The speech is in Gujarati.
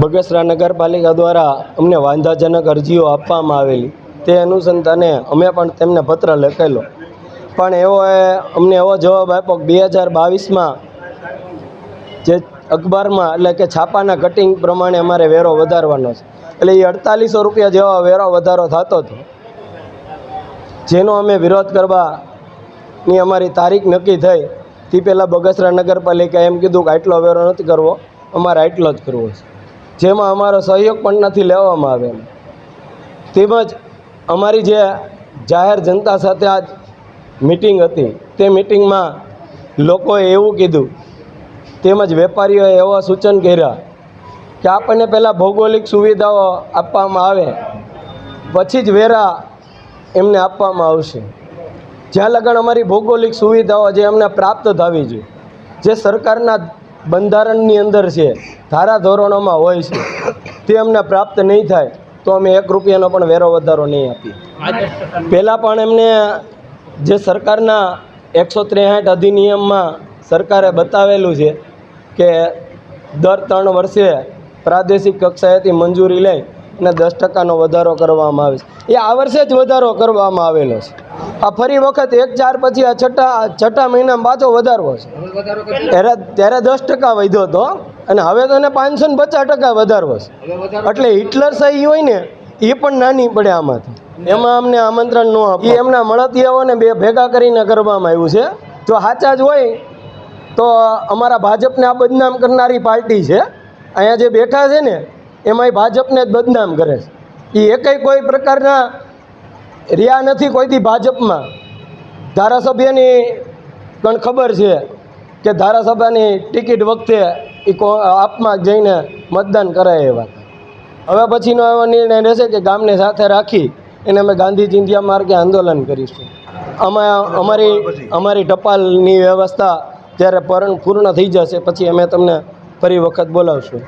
બગસરા નગરપાલિકા દ્વારા અમને વાંધાજનક અરજીઓ આપવામાં આવેલી. તે અનુસંધાને અમે પણ તેમને પત્ર લખેલો. પણ એવો અમને એવો જવાબ આપ્યો કે બે હજાર બાવીસમાં જે અખબારમાં એટલે કે છાપાના કટિંગ પ્રમાણે અમારે વેરો વધારવાનો છે. એટલે એ અડતાલીસો રૂપિયા જેવો વેરો વધારો થતો હતો. જેનો અમે વિરોધ કરવાની અમારી તારીખ નક્કી થઈ. તે પહેલાં બગસરા નગરપાલિકાએ એમ કીધું કે આટલો વેરો નથી કરવો. અમારે આટલો જ કરવો છે. જેમાં અમારો સહયોગ પણ નથી લેવામાં આવે તેમજ અમારી જે જાહેર જનતા સાથે આજ મિટિંગ હતી, તે મિટિંગમાં લોકોએ એવું કીધું, તેમજ વેપારીઓએ એવા સૂચન કર્યા કે આપણને પહેલાં ભૌગોલિક સુવિધાઓ આપવામાં આવે, પછી જ વેરા એમને આપવામાં આવશે. જ્યાં લગન અમારી ભૌગોલિક સુવિધાઓ જે અમને પ્રાપ્ત થવી જોઈએ, જે સરકારના બંધારણની અંદર છે, ધારા ધોરણોમાં હોય છે, તે અમને પ્રાપ્ત નહીં થાય, તો અમે એક રૂપિયાનો પણ વેરો વધારો નહીં આપીએ. પહેલાં પણ એમને જે સરકારના એકસો ત્રેસઠ અધિનિયમમાં સરકારે બતાવેલું છે કે દર ત્રણ વર્ષે પ્રાદેશિક કક્ષાએથી મંજૂરી લઈ અને દસ ટકાનો વધારો કરવામાં આવે છે. એ આ વર્ષે જ વધારો કરવામાં આવેલો છે. આ ફરી વખત એક ચાર પછી આ છઠ્ઠા છઠ્ઠા મહિનામાં પાછો વધારવો છે. ત્યારે ત્યારે દસ ટકા વધ્યો હતો અને હવે તો એને પાંચસો ને પચાસ ટકા વધારવો છે. એટલે હિટલર સહી હોય ને, એ પણ નાની પડે આમાંથી. એમાં અમને આમંત્રણ ન આપે. એમના મળતિયાઓને બે ભેગા કરીને કરવામાં આવ્યું છે. જો સાચા જ હોય, તો અમારા ભાજપને આ બદનામ કરનારી પાર્ટી છે. અહીંયા જે બેઠા છે ને, એમાંય ભાજપને જ બદનામ કરે છે. એ એકેય કોઈ પ્રકારના રહ્યા નથી કોઈથી ભાજપમાં? ધારાસભ્યની પણ ખબર છે કે ધારાસભાની ટિકિટ વખતે એ કો આપમાં જઈને મતદાન કરાય એવા. હવે પછીનો એવો નિર્ણય રહેશે કે ગામને સાથે રાખી એને અમે ગાંધી ચિંધ્યા માર્ગે આંદોલન કરીશું. અમે અમારી અમારી ટપાલની વ્યવસ્થા જ્યારે પરણ પૂર્ણ થઈ જશે પછી અમે તમને ફરી વખત બોલાવશું.